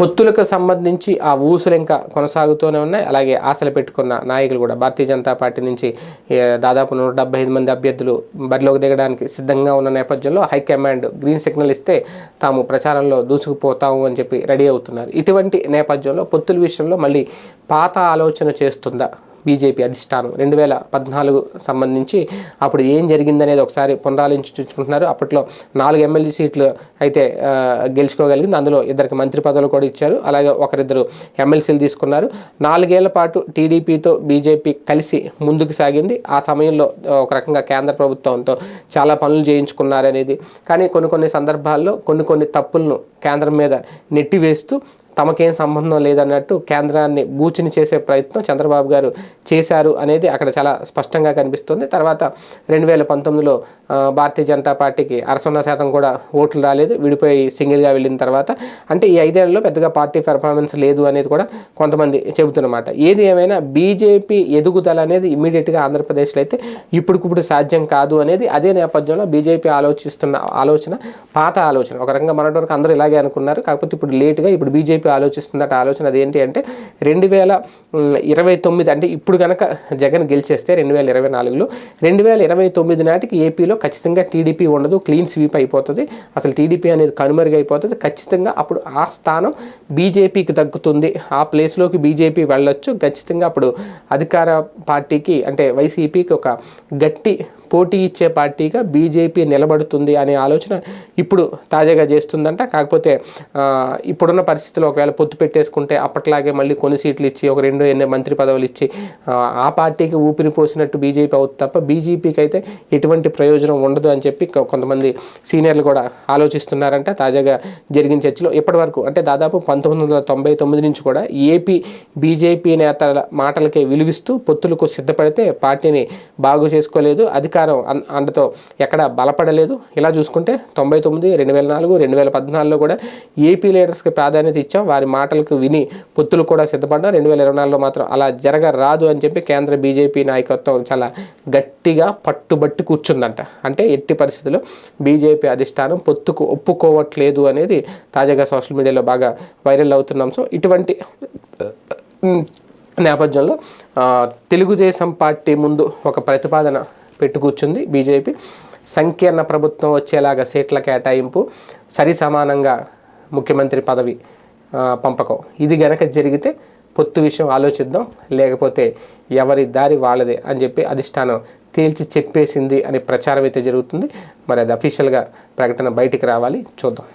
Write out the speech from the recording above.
పొత్తులకు సంబంధించి ఆ ఊసులు ఇంకా కొనసాగుతూనే ఉన్నాయి. అలాగే ఆశలు పెట్టుకున్న నాయకులు కూడా భారతీయ జనతా పార్టీ నుంచి దాదాపు నూట డెబ్బై ఐదు మంది అభ్యర్థులు బరిలోకి దిగడానికి సిద్ధంగా ఉన్న నేపథ్యంలో హైకమాండ్ గ్రీన్ సిగ్నల్ ఇస్తే తాము ప్రచారంలో దూసుకుపోతాము అని చెప్పి రెడీ అవుతున్నారు. ఇటువంటి నేపథ్యంలో పొత్తుల విషయంలో మళ్ళీ పాత ఆలోచన చేస్తుందా? బీజేపీ అధిష్టానం. రెండు వేల పద్నాలుగు సంబంధించి అప్పుడు ఏం జరిగిందనేది ఒకసారి పునరాలించుకుంటున్నారు అప్పట్లో నాలుగు ఎమ్మెల్యే సీట్లు అయితే గెలుచుకోగలిగింది. అందులో ఇద్దరికి మంత్రి పదవులు కూడా ఇచ్చారు. అలాగే ఒకరిద్దరు ఎమ్మెల్సీలు తీసుకున్నారు. నాలుగేళ్ళ పాటు టీడీపీతో బీజేపీ కలిసి ముందుకు సాగింది. ఆ సమయంలో ఒక రకంగా కేంద్ర ప్రభుత్వంతో చాలా పనులు చేయించుకున్నారనేది. కానీ కొన్ని కొన్ని సందర్భాల్లో కొన్ని కొన్ని తప్పులను కేంద్రం మీద నెట్టివేస్తూ తమకేం సంబంధం లేదన్నట్టు కేంద్రాన్ని బూచిని చేసే ప్రయత్నం చంద్రబాబు గారు చేశారు అనేది అక్కడ చాలా స్పష్టంగా కనిపిస్తుంది. తర్వాత రెండు వేల పంతొమ్మిదిలో భారతీయ జనతా పార్టీకి అరసున్న శాతం కూడా ఓట్లు రాలేదు విడిపోయి సింగిల్గా వెళ్ళిన తర్వాత. అంటే ఈ ఐదేళ్ళలో పెద్దగా పార్టీ పెర్ఫార్మెన్స్ లేదు అనేది కూడా కొంతమంది చెబుతున్నమాట. ఏది ఏమైనా బీజేపీ ఎదుగుదల అనేది ఇమీడియట్గా ఆంధ్రప్రదేశ్లో అయితే ఇప్పుడుకిప్పుడు సాధ్యం కాదు అనేది అదే నేపథ్యంలో బీజేపీ ఆలోచిస్తున్న ఆలోచన పాత ఆలోచన. ఒక రకంగా మొన్నటి వరకు అందరూ ఇలాగే అనుకున్నారు. కాకపోతే ఇప్పుడు లేటుగా ఇప్పుడు బీజేపీ ఆలోచిస్తుందట ఆలోచన అదేంటి అంటే రెండు వేల ఇరవై తొమ్మిది అంటే ఇప్పుడు కనుక జగన్ గెలిచేస్తే రెండు వేల ఇరవై నాలుగులో రెండు వేల ఇరవై తొమ్మిది నాటికి ఏపీలో ఖచ్చితంగా టీడీపీ ఉండదు క్లీన్ స్వీప్ అయిపోతుంది. అసలు టీడీపీ అనేది కనుమరుగైపోతుంది ఖచ్చితంగా అప్పుడు ఆ స్థానం బీజేపీకి తగ్గుతుంది. ఆ ప్లేస్లోకి బీజేపీ వెళ్ళొచ్చు. ఖచ్చితంగా అప్పుడు అధికార పార్టీకి అంటే వైసీపీకి ఒక గట్టి పోటీ ఇచ్చే పార్టీగా బీజేపీ నిలబడుతుంది అనే ఆలోచన ఇప్పుడు తాజాగా చేస్తుందంట. కాకపోతే ఇప్పుడున్న పరిస్థితుల్లో ఒకవేళ పొత్తు పెట్టేసుకుంటే అప్పట్లాగే మళ్ళీ కొన్ని సీట్లు ఇచ్చి ఒక రెండు ఎన్ని మంత్రి పదవులు ఇచ్చి ఆ, పార్టీకి ఊపిరి పోసినట్టు బీజేపీ అవుతుంది తప్ప బీజేపీకి అయితే ఎటువంటి ప్రయోజనం ఉండదు అని చెప్పి కొంతమంది సీనియర్లు కూడా ఆలోచిస్తున్నారంట. తాజాగా జరిగిన చర్చలో ఇప్పటివరకు అంటే దాదాపు పంతొమ్మిది వందల తొంభై తొమ్మిది నుంచి కూడా ఏపీ బీజేపీ నేతల మాటలకే విలువిస్తూ పొత్తులకు సిద్ధపడితే పార్టీని బాగు చేసుకోలేదు. అధికార సహకారం అండతో ఎక్కడ బలపడలేదు. ఇలా చూసుకుంటే తొంభై తొమ్మిది రెండు వేల నాలుగు రెండు వేల పద్నాలుగులో కూడా ఏపీ లీడర్స్కి ప్రాధాన్యత ఇచ్చాం. వారి మాటలకు విని పొత్తులు కూడా సిద్ధపడ్డాం. రెండు వేల ఇరవై నాలుగులో మాత్రం అలా జరగరాదు అని చెప్పి కేంద్ర బీజేపీ నాయకత్వం చాలా గట్టిగా పట్టుబట్టి కూర్చుందంట. అంటే ఎట్టి పరిస్థితుల్లో బీజేపీ అధిష్టానం పొత్తుకు ఒప్పుకోవట్లేదు అనేది తాజాగా సోషల్ మీడియాలో బాగా వైరల్ అవుతున్నాం. సో ఇటువంటి నేపథ్యంలో తెలుగుదేశం పార్టీ ముందు ఒక ప్రతిపాదన పెట్టు కూర్చుంది బీజేపీ. సంకీర్ణ ప్రభుత్వం వచ్చేలాగా సీట్ల కేటాయింపు సరి సమానంగా ముఖ్యమంత్రి పదవి పంపకం. ఇది గనక జరిగితే పొత్తు విషయం ఆలోచిద్దాం లేకపోతే ఎవరి దారి వాళ్ళదే అని చెప్పి అధిష్టానం తేల్చి చెప్పేసింది అనే ప్రచారం అయితే జరుగుతుంది. మరి అది అఫీషియల్గా ప్రకటన బయటికి రావాలి. చూద్దాం.